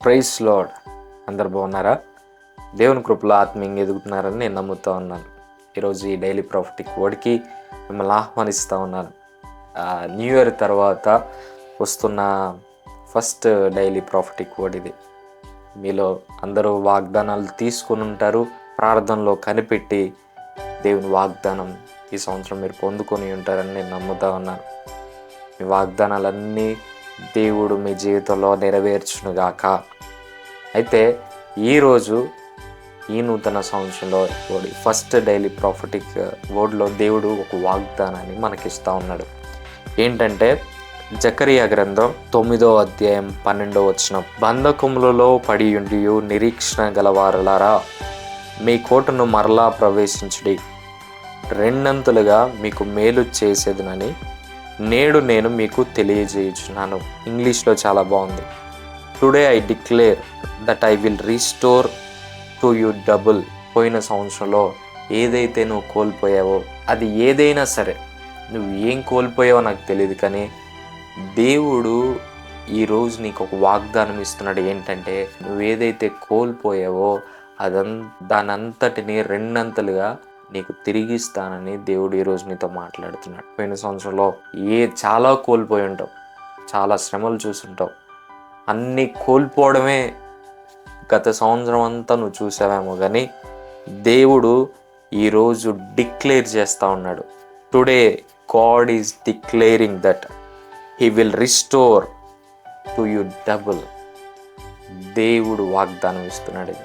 Price lord అందరు బాగున్నారా? దేవుని కృపలో ఆత్మీయంగా ఎదుగుతున్నారని నేను నమ్ముతూ ఉన్నాను. ఈరోజు ఈ డైలీ ప్రాఫిటిక్ వర్డ్కి మిమ్మల్ని ఆహ్వానిస్తూ ఉన్నాను. న్యూ ఇయర్ తర్వాత వస్తున్న ఫస్ట్ డైలీ ప్రాఫిటిక్ వర్డ్ ఇది. మీలో అందరూ వాగ్దానాలు తీసుకుని ఉంటారు ప్రార్థనలో కనిపెట్టి దేవుని వాగ్దానం ఈ సంవత్సరం మీరు పొందుకొని ఉంటారని నేను నమ్ముతా ఉన్నాను. మీ వాగ్దానాలన్నీ దేవుడు మీ జీవితంలో నెరవేర్చునుగాక. అయితే ఈరోజు ఈ నూతన సంవత్సరంలో ఓడి ఫస్ట్ డైలీ ప్రాఫిటిక్ వర్డ్లో దేవుడు ఒక వాగ్దానాన్ని మనకిస్తూ ఉన్నాడు. ఏంటంటే జకరియా గ్రంథం తొమ్మిదో అధ్యాయం పన్నెండో వచ్చిన బంధకములలో పడి ఉండి నిరీక్షణ గలవారులారా మీ కోటను మరలా ప్రవేశించుడి. రెండంతులుగా మీకు మేలు చేసేదనని నేడు నేను మీకు తెలియజేయుచున్నాను. ఇంగ్లీష్లో చాలా బాగుంది. Today I declare that I will restore to you double పోయిన సంవత్సరంలో ఏదైతే నువ్వు కోల్పోయావో అది ఏదైనా సరే నువ్వు ఏం కోల్పోయావో నాకు తెలియదు కానీ దేవుడు ఈరోజు నీకు ఒక వాగ్దానం ఇస్తున్నాడు ఏంటంటే నువ్వు ఏదైతే కోల్పోయావో అదంత దానంతటిని రెండంతలుగా నీకు తిరిగిస్తానని దేవుడు ఈరోజు నీతో మాట్లాడుతున్నాడు. పోయిన సంవత్సరంలో ఏ చాలా కోల్పోయి ఉంటావు. చాలా శ్రమలు చూసుంటావు అన్నీ కోల్పోవడమే గత సంవత్సరం అంతా నువ్వు చూసావేమో కానీ దేవుడు ఈరోజు డిక్లేర్ చేస్తూ ఉన్నాడు. Today God is declaring that he will restore to you double. దేవుడు వాగ్దానం ఇస్తున్నాడు ఇది.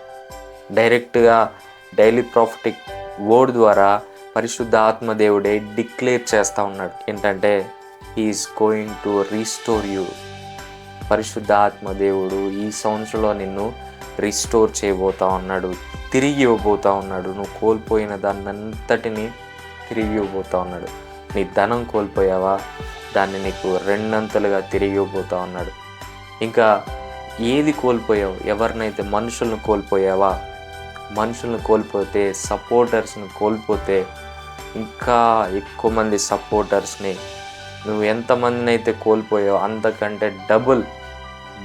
డైరెక్ట్గా డైలీ ప్రాఫిటిక్ వర్డ్ ద్వారా పరిశుద్ధ ఆత్మదేవుడే డిక్లేర్ చేస్తూ ఉన్నాడు. ఏంటంటే he's going to restore you పరిశుద్ధ ఆత్మదేవుడు ఈ సంవత్సరంలో నిన్ను రిస్టోర్ చేయబోతా ఉన్నాడు తిరిగి ఇవ్వబోతా ఉన్నాడు. నువ్వు కోల్పోయిన దాన్నంతటిని తిరిగి ఇవ్వబోతా ఉన్నాడు. నీ ధనం కోల్పోయావా? దాన్ని నీకు రెండంతలుగా తిరిగి ఇవ్వబోతా ఉన్నాడు. ఇంకా ఏది కోల్పోయావు? ఎవరినైతే మనుషులను కోల్పోయావా? మనుషులను కోల్పోతే సపోర్టర్స్ని కోల్పోతే ఇంకా ఎక్కువ మంది సపోర్టర్స్ని నువ్వు ఎంతమందిని అయితే కోల్పోయావో అంతకంటే డబుల్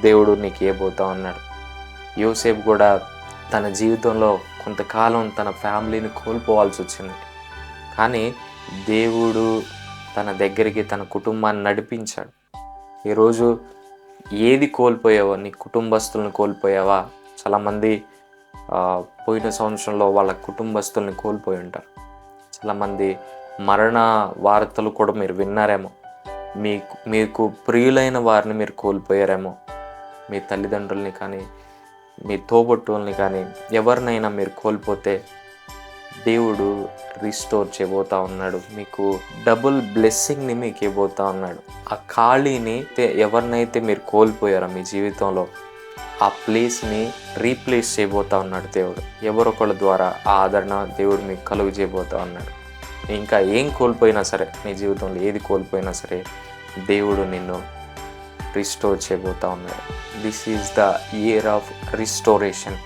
దేవుడు నీకు ఏబోతా ఉన్నాడు. యోసేపు కూడా తన జీవితంలో కొంతకాలం తన ఫ్యామిలీని కోల్పోవాల్సి వచ్చింది. కానీ దేవుడు తన దగ్గరికి తన కుటుంబాన్ని నడిపించాడు. ఈరోజు ఏది కోల్పోయావో నీ కుటుంబస్తులను కోల్పోయావా? చాలామంది పోయిన సంవత్సరంలో వాళ్ళ కుటుంబస్తుల్ని కోల్పోయి ఉంటారు. చాలామంది మరణ వార్తలు కూడా మీరు విన్నారేమో. మీకు మీకు ప్రియులైన వారిని మీరు కోల్పోయారేమో. మీ తల్లిదండ్రుల్ని కానీ మీ తోబొట్టుల్ని కానీ ఎవరినైనా మీరు కోల్పోతే దేవుడు రీస్టోర్ చేయబోతా ఉన్నాడు. మీకు డబుల్ బ్లెస్సింగ్ని మీకు ఇవ్వబోతా ఉన్నాడు. ఆ ఖాళీని ఎవరినైతే మీరు కోల్పోయారో మీ జీవితంలో ఆ ప్లేస్ని రీప్లేస్ చేయబోతా ఉన్నాడు దేవుడు. ఎవరొకళ్ళ ద్వారా ఆ ఆదరణ దేవుడు మీకు కలుగు చేయబోతా ఉన్నాడు. ఇంకా ఏం కోల్పోయినా సరే నీ జీవితంలో ఏది కోల్పోయినా సరే దేవుడు నిన్ను రిస్టోర్ చేయబోతా ఉన్నాడు. This is the year of restoration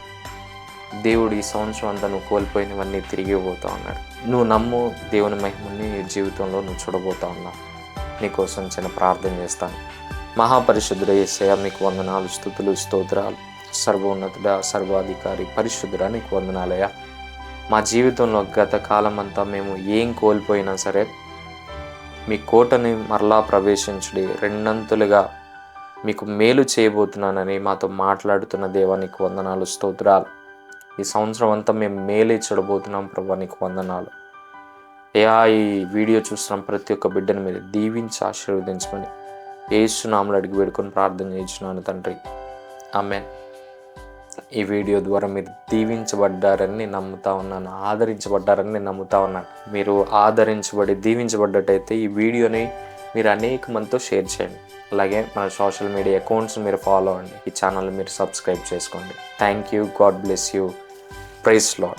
దేవుడు ఈ సంవత్సరం అంతా నువ్వు కోల్పోయినవన్నీ తిరిగి పోతా ఉన్నాడు. నువ్వు నమ్ము దేవుని మహిమని నీ జీవితంలో నువ్వు చూడబోతా ఉన్నావు. నీకోసం చిన్న ప్రార్థన చేస్తాను. మహాపరిశుద్ధుడ ఏసయ మీకు వందనాలు స్థుతులు స్తోత్రాలు. సర్వోన్నతుడ సర్వాధికారి పరిశుద్ధుడ నీకు వందనాలయ మా జీవితంలో గత కాలం అంతా మేము ఏం కోల్పోయినా సరే మీ కోటని మరలా ప్రవేశించుడి రెండంతులుగా మీకు మేలు చేయబోతున్నానని మాతో మాట్లాడుతున్న దేవానికి వందనాలు స్తోత్రాలు. ఈ సంవత్సరం అంతా మేము మేలే చూడబోతున్నాం ప్రభా నీకు వందనాలు. అయ్యా ఈ వీడియో చూస్తున్న ప్రతి ఒక్క బిడ్డను మీరు దీవించి ఆశీర్వదించమని ఏసునాములు అడిగి పెడుకొని ప్రార్థన చేయించున్నాను తండ్రి. ఆమె ఈ వీడియో ద్వారా మీరు దీవించబడ్డారని నేను నమ్ముతా ఉన్నాను ఆదరించబడ్డారని నేను నమ్ముతా ఉన్నాను. మీరు ఆదరించబడి దీవించబడ్డట్టయితే ఈ వీడియోని మీరు అనేక మందితో షేర్ చేయండి. అలాగే మన సోషల్ మీడియా అకౌంట్స్ మీరు ఫాలో అవ్వండి. ఈ ఛానల్ మీరు సబ్స్క్రైబ్ చేసుకోండి. Thank you. God bless you. Praise Lord